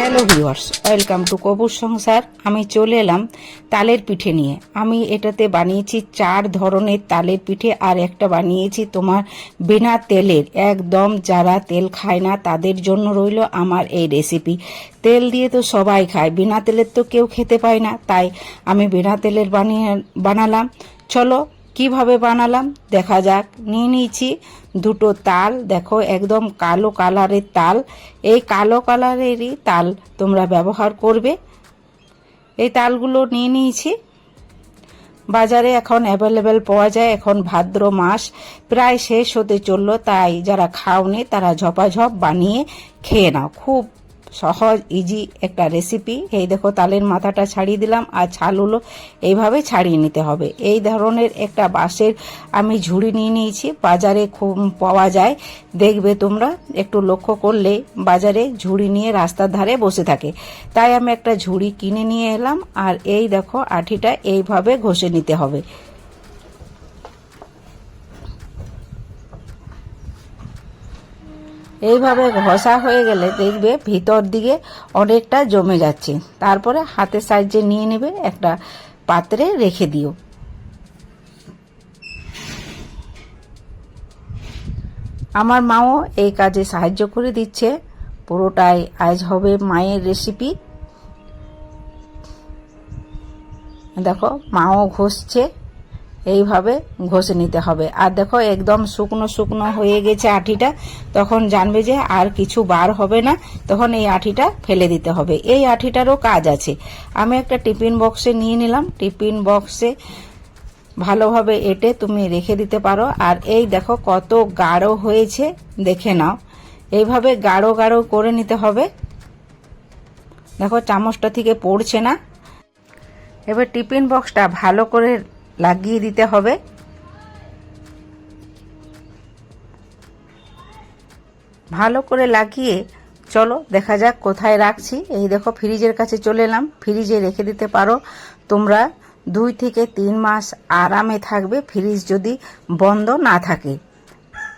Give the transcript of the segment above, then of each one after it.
Hello viewers welcome to কবুর সংসার আমি চলে এলাম তালের পিঠে নিয়ে। আমি এটাতে বানিয়েছি চার ধরনের তালের পিঠে আর একটা বানিয়েছি তোমার বিনা তেলের। একদম যারা তেল খায় না, তাদের জন্য রইল আমার এই রেসিপি তেল দিয়ে তো সবাই খায়, বিনা তেলের তো কেউ খেতে পায় না। তাই আমি বিনা তেলের বানিয়ে বানালাম। চলো কীভাবে বানালাম? দেখা যাক। নিয়ে নিয়েছি দুটো তাল। দেখো, একদম কালো কালারের তাল। এই কালো কালারেরই তাল তোমরা ব্যবহার করবে। এই তালগুলো নিয়ে নিয়েছি। বাজারে এখন অ্যাভেলেবেল পাওয়া যায়। এখন ভাদ্র মাস। প্রায় শেষ হতে চলল। তাই যারা খাওনি, তারা ঝপাঝপ বানিয়ে খেয়ে নাও। খুব সহজ ইজি একটা রেসিপি এই দেখো, তালের মাথাটা ছাড়িয়ে দিলাম আর ছালগুলো এইভাবে ছাড়িয়ে নিতে হবে। এই ধরনের একটা বাঁশের আমি ঝুড়ি নিয়ে নিয়েছি। বাজারে খুব পাওয়া যায়। দেখবে তোমরা, একটু লক্ষ্য করলে বাজারে ঝুড়ি নিয়ে রাস্তার ধারে বসে থাকে। তাই আমি একটা ঝুড়ি কিনে নিয়ে এলাম। আর এই দেখো, আঠিটা এইভাবে ঘষে নিতে হবে। এইভাবে ঘষা হয়ে গেলে দেখবে ভিতর দিকে অনেকটা জমে যাচ্ছে। তারপরে হাতের সাহায্যে নিয়ে নেবে একটা পাত্রে রেখে দিও। আমার মাও এই কাজে সাহায্য করে দিচ্ছে। পুরোটাই আজ হবে মায়ের রেসিপি দেখো, মাও ঘষছে। এইভাবে ঘষে নিতে হবে। আর দেখো, একদম শুকনো শুকনো হয়ে গেছে আঠিটা। তখন জানবে যে আর কিছু বার হবে না। তখন এই আঠিটা ফেলে দিতে হবে। এই আঠিটারও কাজ আছে। আমি একটা টিফিন বক্সে নিয়ে নিলাম। টিফিন বক্সে ভালোভাবে এটে তুমি রেখে দিতে পারো। আর এই দেখো, কত গাঢ় হয়েছে। দেখে নাও। এইভাবে গাঢ় গাঢ় করে নিতে হবে। দেখো, চামচটা থেকে পড়ছে না। এবার টিফিন বক্সটা ভালো করে লাগিয়ে দিতে হবে। ভালো করে লাগিয়ে, চলো দেখা যাক কোথায় রাখছি। এই দেখো, ফ্রিজের কাছে চলে এলাম। ফ্রিজে রেখে দিতে পারো। তোমরা দুই থেকে তিন মাস আরামে থাকবে, ফ্রিজ যদি বন্ধ না থাকে।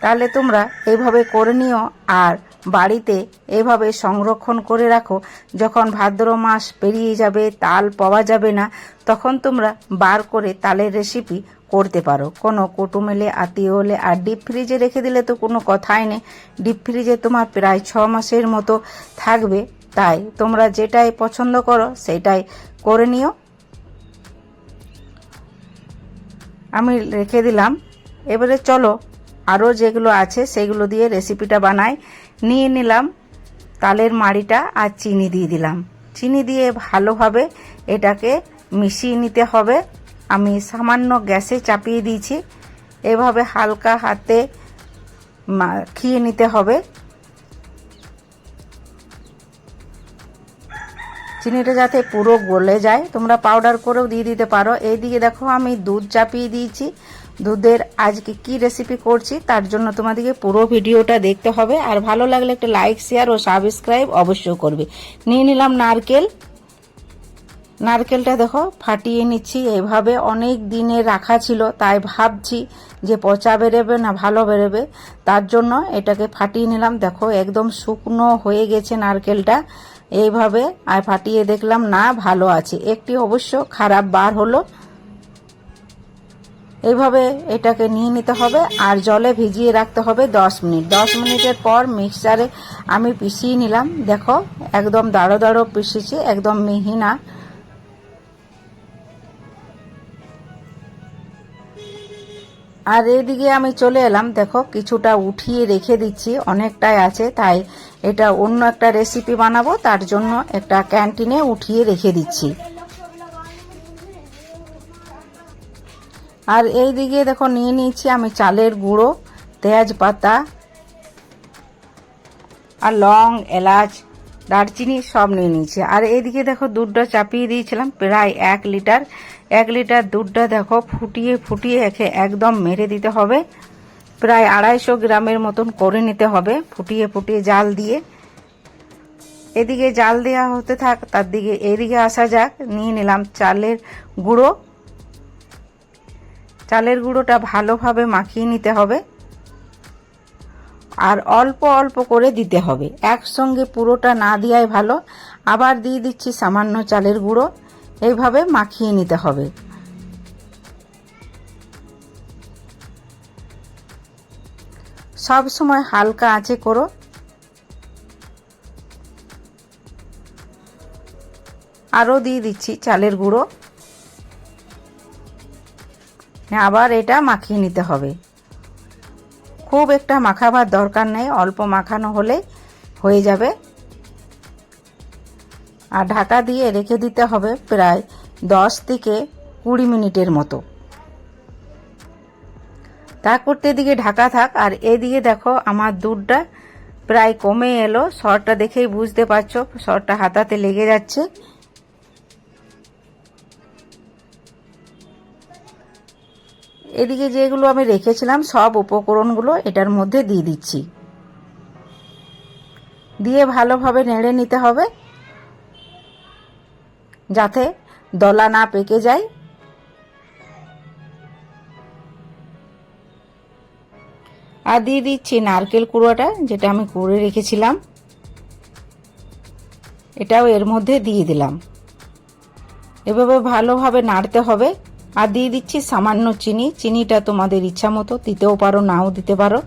তাহলে তোমরা এইভাবে করে নিও। আর বাড়িতে এভাবে সংরক্ষণ করে রাখো। যখন ভাদ্র মাস পেরিয়ে যাবে, তাল পাওয়া যাবে না, তখন তোমরা বার করে তালের রেসিপি করতে পারো। কোনো কুটুম এলে, আত্মীয় হলে আর ডিপ ফ্রিজে রেখে দিলে তো কোনো কথাই নেই। ডিপ ফ্রিজে তোমার প্রায় ছ মাসের মতো থাকবে। তাই তোমরা যেটাই পছন্দ করো, সেটাই করে নিও। আমি রেখে দিলাম। এবারে চলো আরও যেগুলো আছে সেগুলো দিয়ে রেসিপিটা বানাই। নিয়ে নিলাম তালের মাড়িটা আর চিনি দিয়ে দিলাম। চিনি দিয়ে ভালোভাবে এটাকে মিশিয়ে নিতে হবে। আমি সামান্য গ্যাসে চাপিয়ে দিয়েছি। এভাবে হালকা হাতে মাখিয়ে নিতে হবে। চিনিটা যাতে পুরো গলে যায়, তোমরা পাউডার করেও দিয়ে দিতে পারো। এইদিকে দেখো আমি দুধ চাপিয়ে দিয়েছি। দুধের আজকে কি রেসিপি করছি, তার জন্য তোমাদেরকে পুরো ভিডিওটা দেখতে হবে। আর ভালো লাগলে একটা লাইক শেয়ার ও সাবস্ক্রাইব অবশ্যই করবে। নিয়ে নিলাম নারকেল। নারকেলটা দেখো, ফাটিয়ে নিচ্ছি। এভাবে অনেক দিনে রাখা ছিল, তাই ভাবছি যে পচা বেরোবে না ভালো বেরোবে। তার জন্য এটাকে ফাটিয়ে নিলাম। দেখো, একদম শুকনো হয়ে গেছে নারকেলটা। এইভাবে, আর ফাটিয়ে দেখলাম না, ভালো আছে। একটি অবশ্য খারাপ বার হলো। এইভাবে এটাকে নিয়ে নিতে হবে আর জলে ভিজিয়ে রাখতে হবে দশ মিনিট। দশ মিনিটের পর মিক্সচারে আমি পিষিয়ে নিলাম। দেখো, একদম দাঁড়ো দাঁড়ো পিষেছি, একদম মিহি না আর এদিকে আমি চলে এলাম। দেখো, কিছুটা উঠিয়ে রেখে দিচ্ছি, অনেকটাই আছে, তাই এটা অন্য একটা রেসিপি বানাবো, তার জন্য একটা ক্যান্টিনে উঠিয়ে রেখে দিচ্ছি। আর এই দিকে দেখো নিয়ে নিয়েছি আমি চালের গুঁড়ো, তেজপাতা আর লং, এলাচ, দারচিনি সব নিয়ে নিয়েছি। আর এইদিকে দেখো দুধটা চাপিয়ে দিয়েছিলাম, প্রায় এক লিটার। এক লিটার দুধটা দেখো ফুটিয়ে ফুটিয়ে একে একদম মেরে দিতে হবে। প্রায় আড়াইশো গ্রামের মতন করে নিতে হবে, ফুটিয়ে ফুটিয়ে জাল দিয়ে। এদিকে জাল দেওয়া হতে থাক, তার দিকে এদিকে আসা যাক। নিয়ে নিলাম চালের গুঁড়ো। চালের গুঁড়োটা ভালোভাবে মাখিয়ে নিতে হবে। আর অল্প অল্প করে দিতে হবে। একসঙ্গে পুরোটা না দেওয়াই ভালো। আবার দিয়ে দিচ্ছি সামান্য চালের গুঁড়ো। এইভাবে মাখিয়ে নিতে হবে। সব সময় হালকা আঁচে করো। আরও দিয়ে দিচ্ছি চালের গুঁড়ো। আবার এটা মাখিয়ে নিতে হবে। খুব একটা মাখাবার দরকার নেই, অল্প মাখানো হলে হয়ে যাবে। আর ঢাকা দিয়ে রেখে দিতে হবে প্রায় দশ থেকে কুড়ি মিনিটের মতো। তা করতে দিকে ঢাকা থাক, আর এদিকে দেখো আমার দুধটা প্রায় কমে এলো। সরটা দেখেই বুঝতে পারছ সরটা হাতাতে লেগে যাচ্ছে। এদিকে যেগুলো আমি রেখেছিলাম, সব উপকরণগুলো এটার মধ্যে দিয়ে দিচ্ছি। দিয়ে ভালোভাবে নেড়ে নিতে হবে, যাতে দলা না পেকে যায়। আর দিয়ে দিচ্ছি নারকেল কুড়োটা, যেটা আমি কুড়ে রেখেছিলাম। এটাও এর মধ্যে দিয়ে দিলাম। এভাবে ভালোভাবে নাড়তে হবে। আর দিয়ে দিচ্ছি সামান্য চিনি। চিনিটা তোমাদের ইচ্ছা মতো দিতেও পারো, নাও দিতে পারো।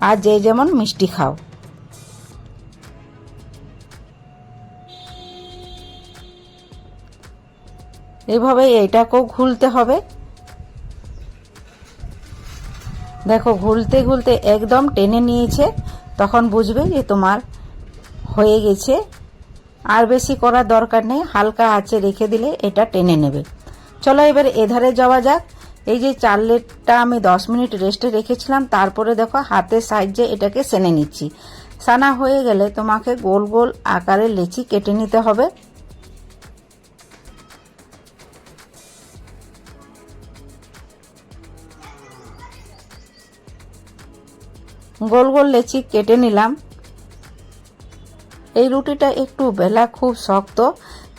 আর যে যেমন মিষ্টি খাও। এইভাবে এটাকেও ঘুলতে হবে। দেখো, ঘুলতে ঘুলতে একদম টেনে নিয়েছে, তখন বুঝবে যে তোমার হয়ে গেছে। আর বেশি করার দরকার নেই, হালকা আঁচে রেখে দিলে এটা টেনে নেবে। চলো এবার এধারে যাওয়া যাক। এই যে চালেরটা আমি দশ মিনিট রেস্টে রেখেছিলাম, তারপরে দেখো হাতের সাহায্যে এটাকে সেনে নিচ্ছি। সানা হয়ে গেলে তোমাকে গোল গোল আকারে লেচি কেটে নিতে হবে। গোল গোল লেচি কেটে নিলাম। এই রুটিটা একটু বেলা খুব শক্ত,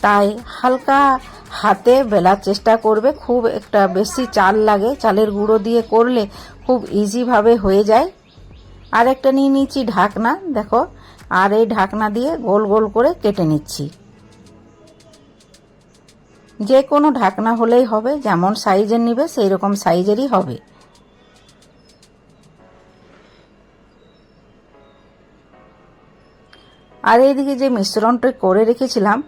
তাই হালকা হাতে বেলার চেষ্টা করবে, খুব একটা বেশি চাল লাগে, চালের গুঁড়ো দিয়ে করলে খুব ইজিভাবে হয়ে যায়। আর একটা নিয়ে নিচ্ছি ঢাকনা, দেখো, আর এই ঢাকনা দিয়ে গোল গোল করে কেটে নিচ্ছি। যে কোনো ঢাকনা হলেই হবে, যেমন সাইজের নিবে সেই রকম সাইজেরই হবে। আর এইদিকে যে মিশ্রণটা করে রেখেছিলাম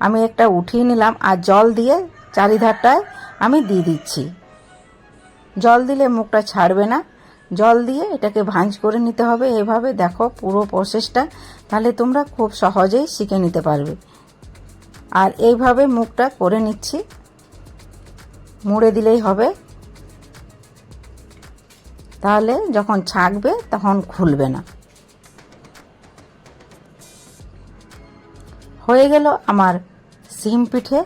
আমি একটা উঠিয়ে নিলাম আর জল দিয়ে চারিধারটায় আমি দিয়ে দিচ্ছি। জল দিলে মুখটা ছাড়বে না। জল দিয়ে এটাকে ভাঁজ করে নিতে হবে। এভাবে দেখো পুরো প্রসেসটা তাহলে তোমরা খুব সহজেই শিখে নিতে পারবে। আর এইভাবে মুখটা করে নিচ্ছি। মুড়ে দিলেই হবে। তাহলে যখন ছাঁকবে তখন খুলবে না। হয়ে গেল আমার সিম পিঠে।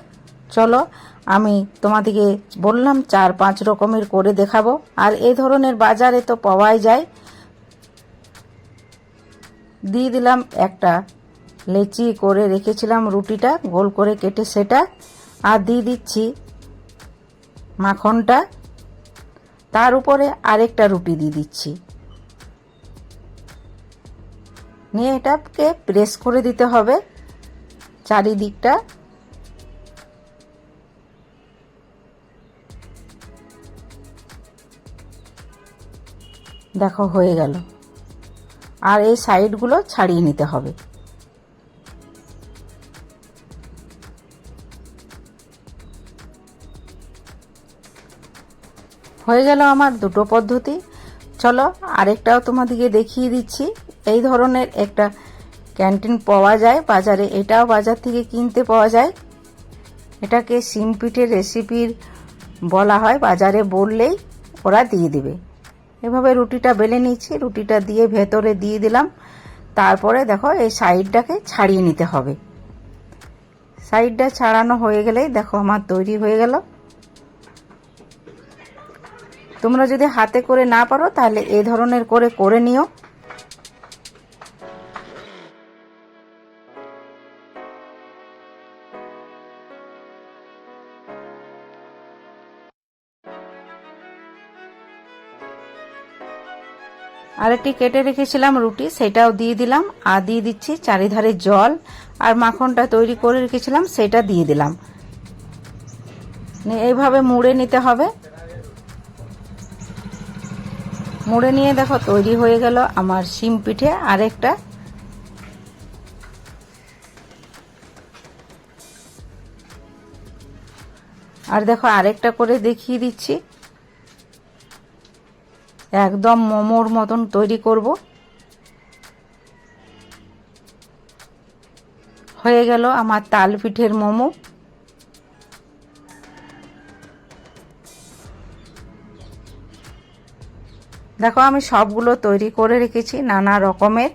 চলো, আমি তোমাদেরকে বললাম চার পাঁচ রকমের করে দেখাবো। আর এই ধরনের বাজারে তো পাওয়াই যায়। দিয়ে দিলাম একটা লেচি করে রেখেছিলাম রুটিটা, গোল করে কেটে সেটা। আর দিয়ে দিচ্ছি মাখনটা। তার উপরে আরেকটা রুটি দিয়ে দিচ্ছি। নিয়ে এটাকে প্রেস করে দিতে হবে। চারিদিকটা। দেখো, হয়ে গেল। আর এই সাইডগুলো ছাড়িয়ে নিতে হবে। হয়ে গেল আমার দুটো পদ্ধতি। চলো, আরেকটাও তোমাদেরকে দেখিয়ে দিচ্ছি। এই ধরনের একটা ক্যান্টিন পাওয়া যায়, বাজারে এটাও বাজার থেকে কিনতে পাওয়া যায়। এটাকে সিম পিঠের রেসিপির বলা হয়, বাজারে বললেই ওরা দিয়ে দেবে। এভাবে রুটিটা বেলে নিচ্ছি রুটিটা দিয়ে ভেতরে দিয়ে দিলাম। তারপরে দেখো, এই সাইডটাকে ছাড়িয়ে নিতে হবে। সাইডটা ছাড়ানো হয়ে গেলেই দেখো আমার তৈরি হয়ে গেল। তোমরা যদি হাতে করে না পারো, তাহলে এ ধরনের করে করে নিও। আরেকটি কেটে রেখেছিলাম, রুটি সেটাও দিয়ে দিলাম, আর দিয়ে দিচ্ছি চারিধারে জল, আর মাখনটা তৈরি করে রেখেছিলাম, সেটা দিয়ে দিলাম। এইভাবে মুড়ে নিতে হবে। মুড়ে নিয়ে দেখো, তৈরি হয়ে গেল আমার শিম পিঠে আরেকটা। আর দেখো, আরেকটা করে দেখিয়ে দিচ্ছি। একদম মোমোর মতন তৈরি করব। হয়ে গেল আমার তাল পিঠের মোমো। দেখো আমি সবগুলো তৈরি করে রেখেছি নানা রকমের।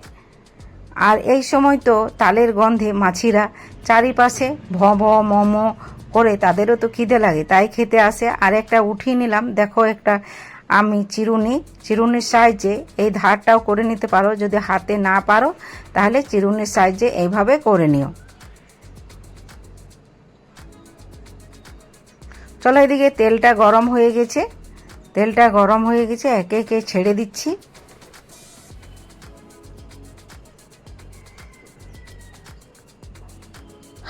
আর এই সময় তো তালের গন্ধে মাছিরা চারিপাশে ভ ভ মোমো করে তাদেরও তো খিদে লাগে, তাই খেতে আসে। আর একটা উঠিয়ে নিলাম, দেখো একটা আমি চিরুনি, চিরুনির সাহায্যে এই ধারটাও করে নিতে পারো। যদি হাতে না পারো, তাহলে চিরুনির সাহায্যে এইভাবে করে নিও। চলো এদিকে তেলটা গরম হয়ে গেছে। তেলটা গরম হয়ে গেছে, একে একে ছেড়ে দিচ্ছি।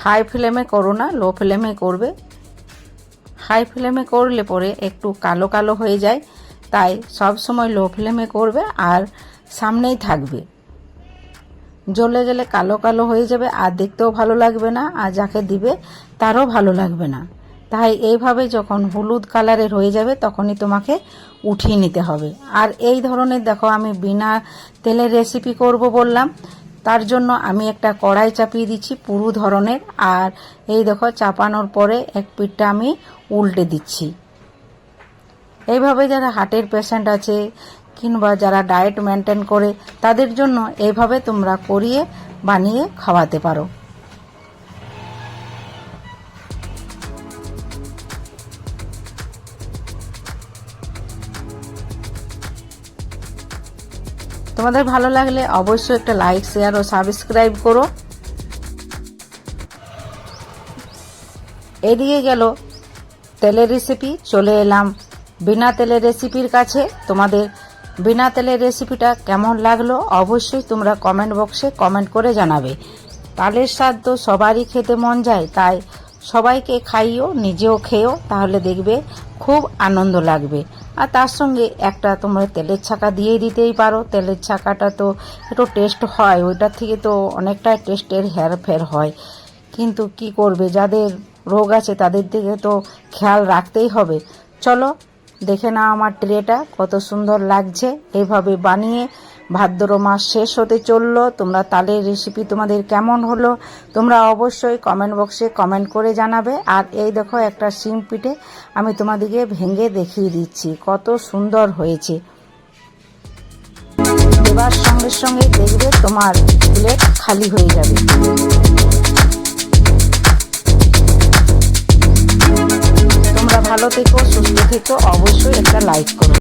হাই ফ্লেমে করো না, লো ফ্লেমে করবে। হাই ফ্লেমে করলে পরে একটু কালো কালো হয়ে যায়। তাই সব সময় লো ফ্লেমে করবে আর সামনেই থাকবে। জ্বলে গেলে কালো কালো হয়ে যাবে আর দেখতেও ভালো লাগবে না আর যাকে দিবে তারও ভালো লাগবে না। তাই এইভাবে যখন হলুদ কালারের হয়ে যাবে তখনই তোমাকে উঠিয়ে নিতে হবে। আর এই ধরনের দেখো আমি বিনা তেলের রেসিপি করব বললাম। তার জন্য আমি একটা কড়াই চাপিয়ে দিচ্ছি পুরু ধরনের। আর এই দেখো চাপানোর পরে এক পিঠটা আমি উল্টে দিচ্ছি। এইভাবে যারা হার্টের পেশেন্ট আছে কিংবা যারা ডায়েট মেনটেন করে, তাদের জন্য এইভাবে তোমরা করিয়ে বানিয়ে খাওয়াতে পারো। তোমাদের ভালো লাগলে অবশ্যই একটা লাইক শেয়ার ও সাবস্ক্রাইব করো। এদিকে গেল তেলের রেসিপি চলে এলাম। বিনা তেলের রেসিপির কাছে তোমাদের বিনা তেলের রেসিপিটা কেমন লাগল অবশ্যই তোমরা কমেন্ট বক্সে কমেন্ট করে জানাবে। তালের স্বাদ তো সবারই খেতে মন যায়, তাই সবাইকে খাইও, নিজেও খেয়েও তাহলে দেখবে খুব আনন্দ লাগবে। আর তার সঙ্গে একটা তোমরা তেলের ছাকা দিয়ে দিতেই পারো, তেলের ছাকাটা তো একটু টেস্ট হয়, ওইটার থেকে তো অনেকটাই টেস্টের হেরফের হয়। কিন্তু কি করবে, যাদের রোগ আছে তাদের দিকে তো খেয়াল রাখতেই হবে। চলো দেখে নাও আমার ট্রেটা, কত সুন্দর লাগছে। এইভাবে বানিয়ে ভাদ্র মাস শেষ হতে চলল। তোমরা তালের রেসিপি তোমাদের কেমন হলো, তোমরা অবশ্যই কমেন্ট বক্সে কমেন্ট করে জানাবে। আর এই দেখো একটা শিম পিঠে আমি তোমাদেরকে ভেঙে দেখিয়ে দিচ্ছি, কত সুন্দর হয়েছে। এবার সঙ্গে সঙ্গে দেখবে তোমার প্লেট খালি হয়ে যাবে। ভালো থেকো সুস্থ থেকো অবশ্যই একটা লাইক করো।